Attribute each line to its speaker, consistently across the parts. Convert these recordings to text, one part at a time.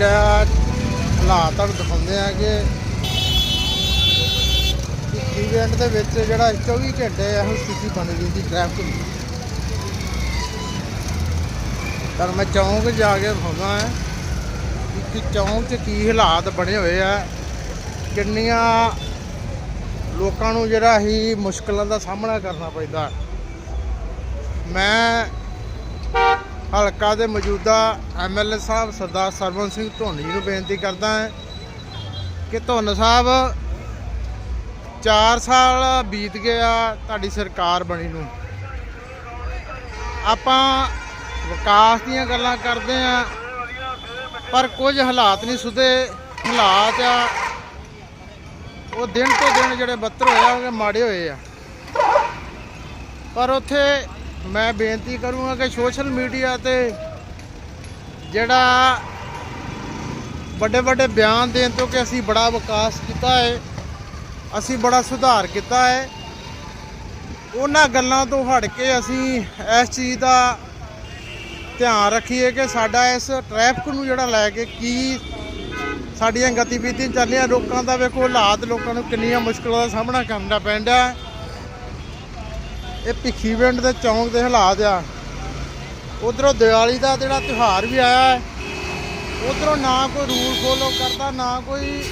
Speaker 1: ਪਿੰਡ ਹਾਲਾਤ ਤੁਹਾਨੂੰ ਦਿਖਾਉਂਦੇ ਆ ਕਿ ਇਵੈਂਟ ਦੇ ਵਿੱਚ ਜਿਹੜਾ 24 ਘੰਟੇ ਇਹੋ ਸਥਿਤੀ ਬਣੀ ਰਹਿੰਦੀ ਟ੍ਰੈਫਿਕ ਦੀ। ਤਾਂ ਮੈਂ ਚੌਂਕ ਜਾ ਕੇ ਦਿਖਾਉਂਦਾ ਹਾਂ ਕਿ ਚੌਂਕ 'ਚ ਕੀ ਹਾਲਾਤ ਬਣੇ ਹੋਏ ਆ। ਕਿੰਨੀਆਂ ਲੋਕਾਂ ਨੂੰ ਜਿਹੜਾ ਹੀ ਮੁਸ਼ਕਲਾਂ ਦਾ ਸਾਹਮਣਾ ਕਰਨਾ ਪੈਂਦਾ। ਮੈਂ ਹਲਕਾ ਦੇ ਮੌਜੂਦਾ ਐਮਐਲਏ ਸਾਹਿਬ ਸਰਦਾਰ ਸਰਵਨ ਸਿੰਘ ਧੋਨੀ ਜੀ ਨੂੰ ਬੇਨਤੀ ਕਰਦਾ ਹਾਂ ਕਿ ਧੋਨ ਸਾਹਿਬ 4 ਸਾਲ ਬੀਤ ਗਿਆ ਤੁਹਾਡੀ ਸਰਕਾਰ ਬਣੀ ਨੂੰ। ਆਪਾਂ ਵਿਕਾਸ ਦੀਆਂ ਗੱਲਾਂ ਕਰਦੇ ਆ ਪਰ ਕੁਝ ਹਾਲਾਤ ਨਹੀਂ ਸੁਧੇ। ਹਾਲਾਤ ਆ, ਉਹ ਦਿਨ ਤੋਂ ਦਿਨ ਜਿਹੜੇ ਬੱਤਰ ਹੋਏ ਆ, ਉਹ ਮਾੜੇ ਹੋਏ ਆ। ਪਰ ਉੱਥੇ ਮੈਂ ਬੇਨਤੀ ਕਰੂੰਗਾ ਕਿ ਸੋਸ਼ਲ ਮੀਡੀਆ ਤੇ ਜਿਹੜਾ ਵੱਡੇ ਵੱਡੇ ਬਿਆਨ ਦੇਣ ਤੋਂ ਕਿ ਅਸੀਂ ਬੜਾ ਵਿਕਾਸ ਕੀਤਾ ਹੈ, ਅਸੀਂ ਬੜਾ ਸੁਧਾਰ ਕੀਤਾ ਹੈ। ਉਹਨਾਂ ਗੱਲਾਂ ਤੋਂ ਹਟ ਕੇ ਅਸੀਂ ਇਸ ਚੀਜ਼ ਦਾ ਧਿਆਨ ਰੱਖੀਏ ਕਿ ਸਾਡਾ ਇਸ ਟ੍ਰੈਫਿਕ ਨੂੰ ਜਿਹੜਾ ਲੈ ਕੇ ਕੀ ਸਾਡੀਆਂ ਗਤੀਵਿਧੀਆਂ ਚੱਲੀਆਂ ਲੋਕਾਂ ਦਾ ਵੇਖੋ ਹਾਲਾਤ, ਲੋਕਾਂ ਨੂੰ ਕਿੰਨੀਆਂ ਮੁਸ਼ਕਲਾਂ ਦਾ ਸਾਹਮਣਾ ਕਰਨਾ ਪੈਂਦਾ ਹੈ। ਇਹ ਭਿੱਖੀ ਪਿੰਡ ਦੇ ਚੌਂਕ ਦੇ ਹਾਲਾਤ ਆ। ਉਧਰੋਂ ਦੀਵਾਲੀ ਦਾ ਜਿਹੜਾ ਤਿਉਹਾਰ ਵੀ ਆਇਆ ਹੈ, ਉਧਰੋਂ ਨਾ ਕੋਈ ਰੂਲ ਫੋਲੋ ਕਰਦਾ, ਨਾ ਕੋਈ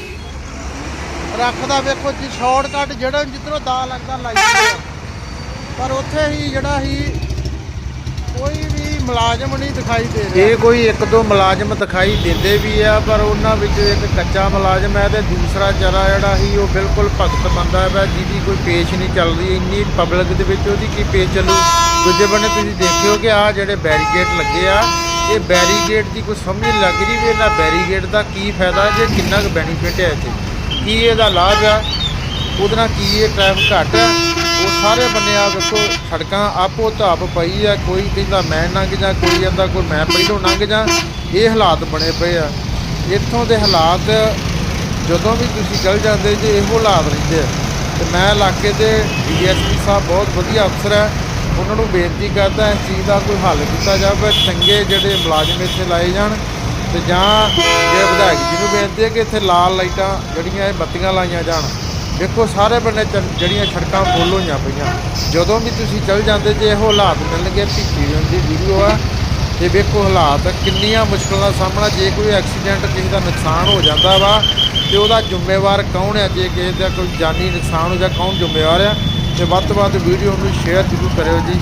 Speaker 1: ਰੱਖਦਾ। ਵੇਖੋ ਜੀ ਸ਼ਾਰਟਕਟ ਜਿਹੜਾ ਜਿੱਧਰੋਂ ਦਾ ਲੱਗਦਾ ਲਾਈ ਪਰ ਉੱਥੇ ਹੀ ਜਿਹੜਾ ਹੀ ਕੋਈ ਵੀ ਮੁਲਾਜ਼ਮ ਨਹੀਂ ਦਿਖਾਈ ਦੇ ਰਿਹਾ। ਇਹ ਕੋਈ ਇੱਕ ਦੋ ਮੁਲਾਜ਼ਮ ਦਿਖਾਈ ਦਿੰਦੇ ਵੀ ਆ, ਪਰ ਉਹਨਾਂ ਵਿੱਚ ਇੱਕ ਕੱਚਾ ਮੁਲਾਜ਼ਮ ਹੈ ਤੇ ਦੂਸਰਾ ਜਰਾ ਜਿਹੜਾ ਸੀ, ਉਹ ਬਿਲਕੁਲ ਭਗਤ ਬੰਦਾ ਹੈ, ਜਿਹਦੀ ਕੋਈ ਪੇਸ਼ ਨਹੀਂ ਚੱਲਦੀ ਇੰਨੀ ਪਬਲਿਕ ਦੇ ਵਿੱਚ ਉਹਦੀ ਕੀ ਪੇਸ਼ ਚੱਲੂ? ਦੂਜੇ ਬੰਨੇ ਤੁਸੀਂ ਦੇਖਿਓ ਕਿ ਆ ਜਿਹੜੇ ਬੈਰੀਕੇਡ ਲੱਗੇ ਆ, ਇਹ ਬੈਰੀਕੇਡ ਦੀ ਕੋਈ ਸਮਝ ਨਹੀਂ ਲੱਗ ਰਹੀ ਵੀ ਇਹਨਾਂ ਬੈਰੀਕੇਡ ਦਾ ਕੀ ਫਾਇਦਾ ਜੇ ਕਿੰਨਾ ਕੁ ਬੈਨੀਫਿਟ ਹੈ ਇੱਥੇ। ਕੀ ਇਹਦਾ ਲਾਭ ਆ? ਉਹਦੇ ਨਾਲ ਕੀ ਇਹ ਟ੍ਰੈਫਿਕ ਘੱਟ ਹੈ ਸਾਰੇ ਬੰਨੇ ਆ ਵੇਖੋ ਸੜਕਾਂ ਆਪੋ ਧਾਪ ਪਈ ਆ, ਕੋਈ ਕਹਿੰਦਾ ਮੈਂ ਲੰਘ ਜਾ, ਕੋਈ ਕਹਿੰਦਾ ਕੋਈ ਮੈਂ ਪਹਿਲੋਂ ਲੰਘ ਜਾ, ਇਹ ਹਾਲਾਤ ਬਣੇ ਪਏ ਆ। ਇੱਥੋਂ ਦੇ ਹਾਲਾਤ ਜਦੋਂ ਵੀ ਤੁਸੀਂ ਚੱਲ ਜਾਂਦੇ ਜੇ, ਇਹੋ ਹਾਲਾਤ ਰਹਿੰਦੇ ਆ। ਤੇ ਮੈਂ ਇਲਾਕੇ ਦੇ ਡੀਐਸਪੀ ਸਾਹਿਬ ਬਹੁਤ ਵਧੀਆ ਅਫਸਰ ਹੈ ਉਹਨਾਂ ਨੂੰ ਬੇਨਤੀ ਕਰਦਾ ਇਸ ਚੀਜ਼ ਦਾ ਕੋਈ ਹੱਲ ਕੀਤਾ ਜਾਵੇ, ਚੰਗੇ ਜਿਹੜੇ ਮੁਲਾਜ਼ਮ ਇੱਥੇ ਲਾਏ ਜਾਣ, ਤੇ ਜਾਂ ਜੇ ਵਿਧਾਇਕ ਜੀ ਨੂੰ ਬੇਨਤੀ ਹੈ ਕਿ ਇੱਥੇ ਲਾਲ ਲਾਈਟਾਂ ਜਿਹੜੀਆਂ ਇਹ ਬੱਤੀਆਂ ਲਾਈਆਂ ਜਾਣ। ਦੇਖੋ, ਸਾਰੇ ਬੰਨੇ ਚ- ਜਿਹੜੀਆਂ ਸੜਕਾਂ ਫੁੱਲ ਹੋਈਆਂ ਪਈਆਂ। ਜਦੋਂ ਵੀ ਤੁਸੀਂ ਚੱਲ ਜਾਂਦੇ, ਜੇ ਇਹੋ ਹਾਲਾਤ ਮਿਲਣਗੇ ਭਿੱਖੀ ਦੀ ਵੀਡੀਓ ਆ। ਤੇ ਵੇਖੋ ਹਾਲਾਤ, ਕਿੰਨੀਆਂ ਮੁਸ਼ਕਲਾਂ ਦਾ ਸਾਹਮਣਾ, ਜੇ ਕੋਈ ਐਕਸੀਡੈਂਟ ਕਿਸੇ ਦਾ ਨੁਕਸਾਨ ਹੋ ਜਾਂਦਾ ਵਾ, ਤੇ ਉਹਦਾ ਜ਼ਿੰਮੇਵਾਰ ਕੌਣ ਹੈ ਜੇ ਕਿਸੇ ਦਾ ਕੋਈ ਜਾਨੀ ਨੁਕਸਾਨ ਹੋ ਜਾ ਕੌਣ ਜ਼ਿੰਮੇਵਾਰ ਆ? ਤੇ ਵੱਧ ਤੋਂ ਵੱਧ ਵੀਡੀਓ ਨੂੰ ਸ਼ੇਅਰ ਜ਼ਰੂਰ ਕਰਿਓ ਜੀ।